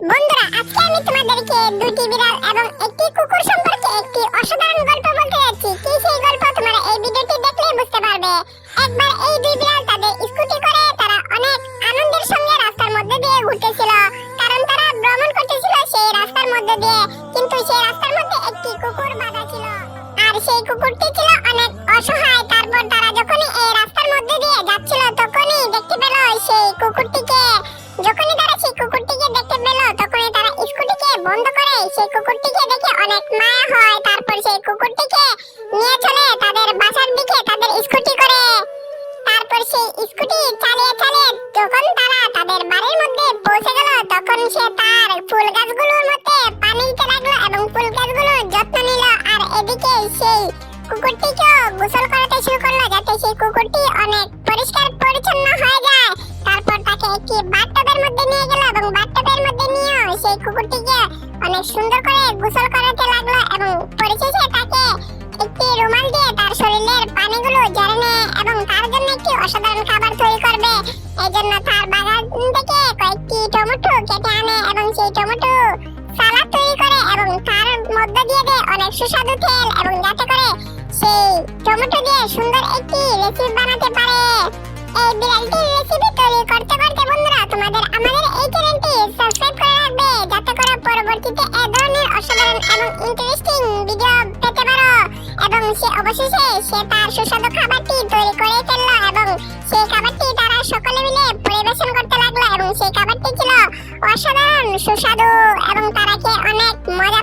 বন্ধুরা, আজকে আমি তোমাদেরকে দুটি বিড়াল এবং একটি কুকুর সম্পর্কে একটি অসাধারণ গল্প বলতে যাচ্ছি। কি সেই গল্প তোমরা এই ভিডিওটি দেখলেই বুঝতে পারবে। একবার এই দুই বিড়াল তাদের স্কুটি করে তারা অনেক আনন্দের সঙ্গে রাস্তার মধ্যে দিয়ে ঘুরতেছিল। কারণ তারা ভ্রমণ করতেছিল সেই রাস্তার মধ্যে দিয়ে, কিন্তু সেই রাস্তার মধ্যে একটি কুকুর বাঁধা ছিল। আর সেই কুকুরটি ছিল বন্ধ করে সেই কুকুরটিকে দেখে অনেক মায়া হয়। তারপর সেই কুকুরটিকে নিয়ে চলে তাদের বাসার দিকে, তাদের স্কুটি করে। তারপর সেই স্কুটি চালিয়ে চালিয়ে যখন তারা তাদের বাড়ির মধ্যে পৌঁছে গেল, তখন সে তার ফুল গাছগুলোর মধ্যে পানি দিতে লাগল এবং ফুল গাছগুলোর যত্ন নিল। আর এদিকে সেই কুকুরটিকেও গোসল করাতে শুরু করল, যাতে সেই কুকুরটি অনেক সুন্দর করে গোসল করাতে লাগল এবং পরিশেষে তাকে একটি রুমাল দিয়ে তার শরীরের পানিগুলো ঝেড়ে নেয় এবং তার জন্য একটি অসাধারণ খাবার তৈরি করবে। এই জন্য তার বাগান থেকে কয়েকটি টমেটো কেটে আনে এবং সেই টমেটো সালাদ তৈরি করে এবং তার মধ্যে দিয়ে দেয় অনেক সুস্বাদু তেল এবং যাতে করে সেই টমেটো দিয়ে সুন্দর একটি রেসিপি বানাতে পারে। এই অসাধারণ এবং ইন্টারেস্টিং ভিডিও পেতে পারো। এবং সে অবশেষে সে তার সুস্বাদু খাবারটি তৈরি করে ফেলল এবং সেই খাবারটি তারা সকলে মিলে পরিবেশন করতে লাগল এবং সেই খাবারটি ছিল অসাধারণ, সুস্বাদু এবং তারা খেয়ে অনেক মজা